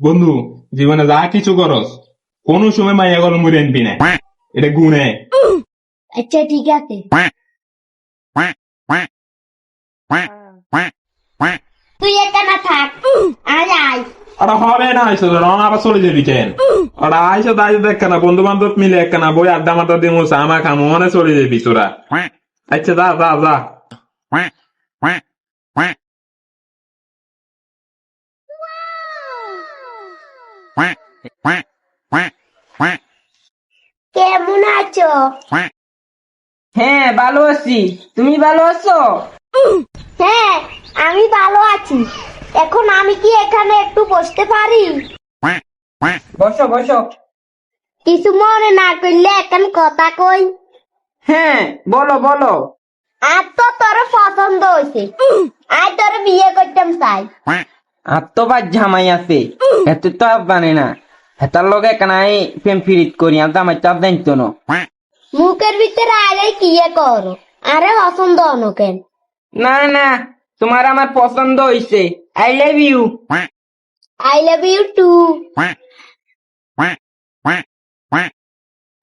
বন্ধু জীবনে যা কিছু করস কোন সময় মাইয়া গল মুড়ে আনবি না। এটা গুণে। আচ্ছা ঠিক আছে। তুই এখানে থাক। আয় ওরা হবে না আইসো রং আবার চলে যাবি কেন? ওরা আইসো তাই দেখ না বন্ধু বান্ধব মিলে একখানা বই আড্ডা মাটা দিয়ে মুসা আমা খামো মনে চলে যাবি তোরা। আচ্ছা যা যা যা। কেমন আছো? হ্যাঁ ভালো আছি। তুমি ভালো আছো? হ্যাঁ আমি ভালো আছি। এখন আমি কি এখানে একটু বসতে পারি? বসো বসো। কিছু মনে না করলে এখন কথা কই। হ্যাঁ বলো বলো। আর তো তোর পছন্দ হয়েছে। আর তোর বিয়ে করতাম চাই আর তো বাদ জামাই আছে। এত তো আর জানে না। হেতার লগে কানাই প্রেম ফিরিত করি আর জামাই তো আর জানতো না। মুখের ভিতরে আইলে কি করো? আরে পছন্দ হনো কেন? না না তোমার আমার পছন্দ হইছে। I love you I love you too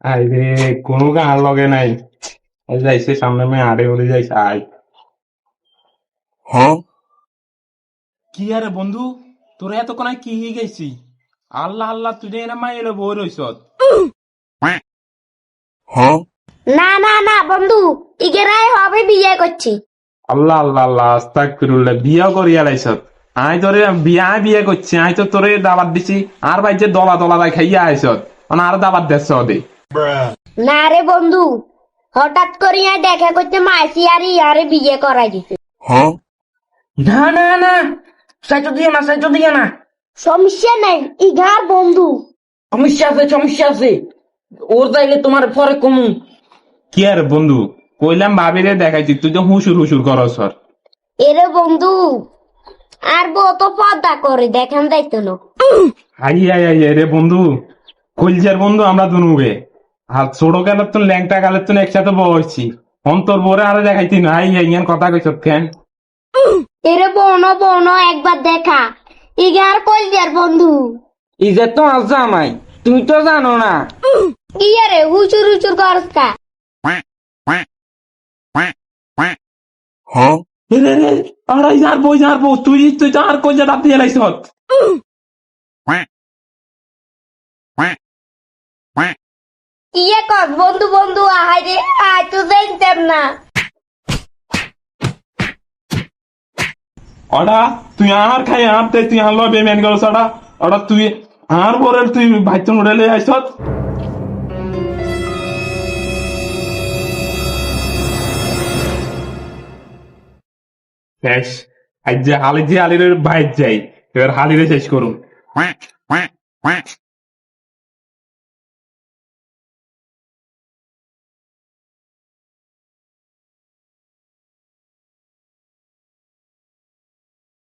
I রে কোনো গান লগে নাই। এই যাইছে সামনে মেয়ে আড়ে বলে যাইছে আই। হ্যাঁ? কি আরে বন্ধু তোরা এত কোনায় কি হয়ে গেছি? আল্লাহ আল্লাহ তুই এনে মাই এলো বই রইছ না না না বন্ধু ইগেরাই হবে বিয়ে করছি। আল্লাহ আল্লাহ আল্লাহ আস্তাক ফিরুল্লাহ বিয়া করিয়া লাইছত আই তোরে বিয়া বিয়ে করছি আই তো তোরে দাবাত দিছি আর ভাই যে দলা দলা দাই খাইয়া আইছত মানে আর দাবাত দেশ দে না রে বন্ধু হঠাৎ করিয়া দেখা করতে মাসি আর ইয়ারে বিয়ে করাই দিতে না না না সাইটো দিও না সাইটো দিও না। সমস্যা নাই ইঘার বন্ধু। সমস্যা আছে সমস্যা আছে। ওর যাইলে তোমার পরে কমু। কি আর বন্ধু কইলাম ভাবিরে দেখাইছি তুই তো হুসুর হুসুর করস হর এরে বন্ধু আর বউ তো পর্দা করে দেখান যাইতো না। হাই হাই হাই রে বন্ধু কলজার বন্ধু আমরা দুনুবে আর ছোট গেলে তো ল্যাংটা গেলে তো একসাথে বসছি অন্তর বোরে আরে দেখাইতি না হাই হাই কথা কইছ কেন এরে বোনো বোনো একবার দেখা। ইঘার কলজার বন্ধু। যে তো জামাই তুমি তো জানো না। কি রে হুচুর হুচুর করস কা রে রে আরে যার বই যার বউ তুই তুই তো আর কলজা দাঁত দিয়ে লাইছ কি কস বন্ধু বন্ধু আহাই রে আয় তো জানতাম না। ওটা তুই আর খাই আর তাই তুই আর লবে মেন করছ ওটা ওটা তুই আর বরের তুই ভাইতন উড়ালে আইসত। শেষ। আজ যে আলি যে আলির বাইর যাই, এবার হালিরে শেষ করুন।